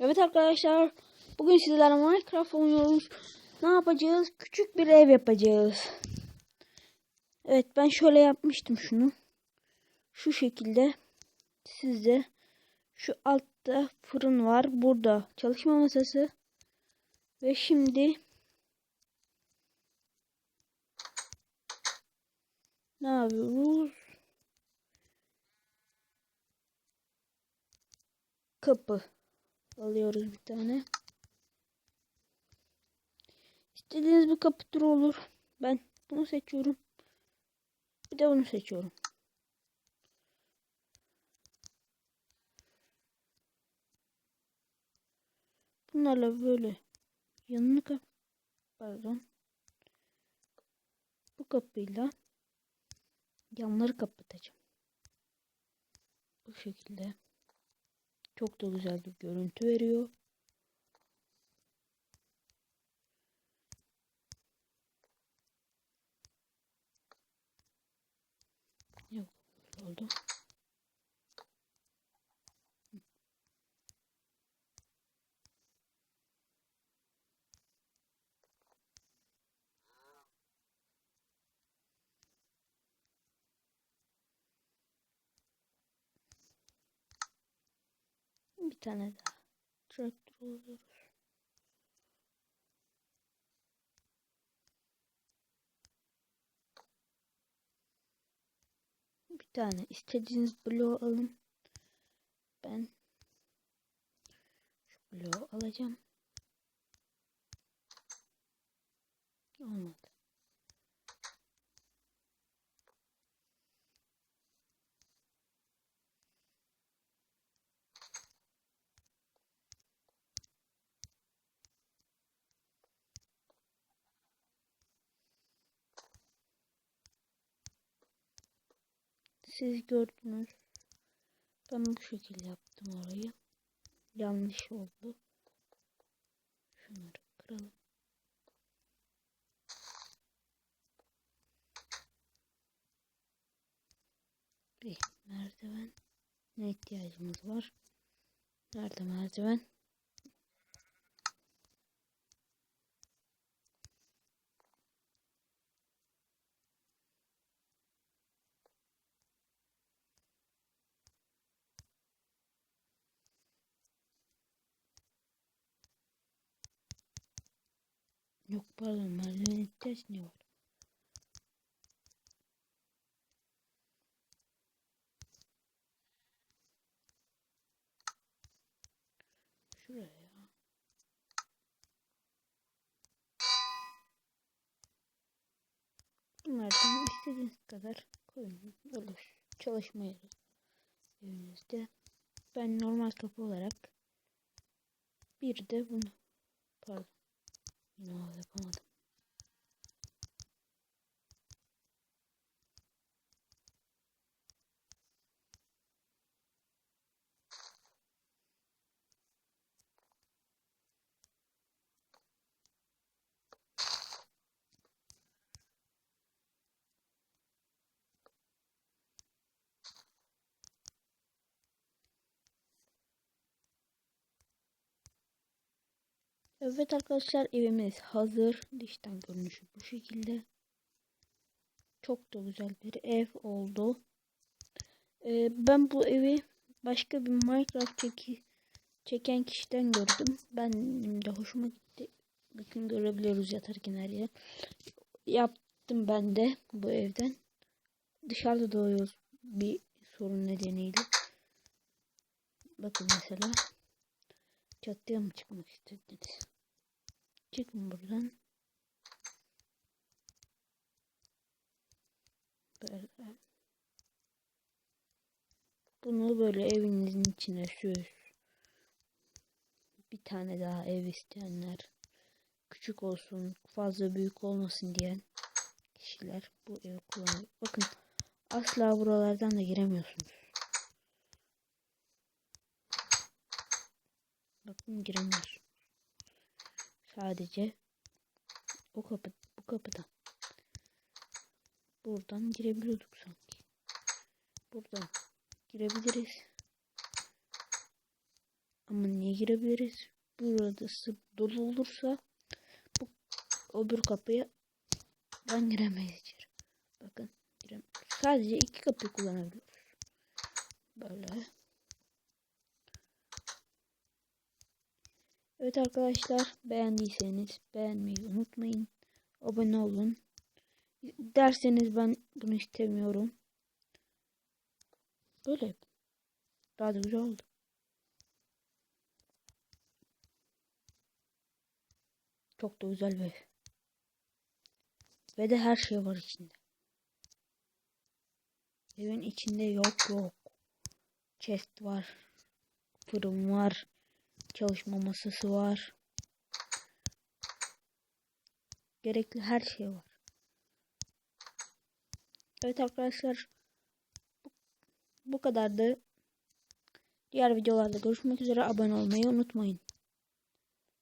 Evet arkadaşlar. Bugün sizlerle Minecraft oynuyoruz. Ne yapacağız? Küçük bir ev yapacağız. Evet ben şöyle yapmıştım şunu. Şu şekilde. Sizde şu altta fırın var. Burada çalışma masası. Ve şimdi ne yapıyoruz? Kapı alıyoruz bir tane. İstediğiniz bir kapı türü olur. Ben bunu seçiyorum. Bir de bunu seçiyorum. Bunlarla böyle yanını kap pardon. Bu kapıyla yanları kapatacağım. Bu şekilde. Çok da güzel bir görüntü veriyor. Yok oldu. Bir tane daha traktör alıyoruz. Bir tane istediğiniz bloğu alın. Ben şu bloğu alacağım. Olmadı. Siz gördünüz. Ben bu şekilde yaptım orayı. Yanlış oldu. Şunları kıralım. Bir merdiven. Ne ihtiyacımız var? Nerede merdiven? Yok pardon merdiven ihtiyaç ne var? Şuraya. Bunlardan istediğiniz kadar koyun. Olur. Çalışma yeri evinizde. Ben normal kapı olarak bir de bunu pardon 와, 잠깐만, 잠깐만. Evet arkadaşlar evimiz hazır. Dıştan görünüşü bu şekilde. Çok da güzel bir ev oldu. Ee, ben bu evi başka bir Minecraft çeki, çeken kişiden gördüm. Benim de hoşuma gitti. Bakın görebiliyoruz yatarken her yer. Yaptım ben de bu evden. Dışarıda doğuyoruz bir sorun nedeniyle. Bakın mesela. Çatıya mı çıkmak istediniz? Çıkın buradan. Böyle. Bunu böyle evinizin içine süz. Bir tane daha ev isteyenler. Küçük olsun, fazla büyük olmasın diyen kişiler bu evi kullanıyor. Bakın asla buralardan da giremiyorsunuz. Bakın giremiyorsun. Sadece o kapı bu kapıdan. Buradan girebiliyorduk sanki. Buradan girebiliriz. Ama niye girebiliriz? Burası dolu olursa bu öbür kapıya ben giremeyiz içeri. Bakın girem sadece iki kapıyı kullanabiliyoruz. Böyle. Evet arkadaşlar beğendiyseniz beğenmeyi unutmayın. Abone olun. Derseniz ben bunu istemiyorum. Böyle. Daha da güzel oldu. Çok da güzel bir. Ve de her şey var içinde. Evin içinde yok yok. Chest var. Fırın var. Çalışma masası var. Gerekli her şey var. Evet arkadaşlar. Bu, bu kadardı. Diğer videolarda görüşmek üzere. Abone olmayı unutmayın.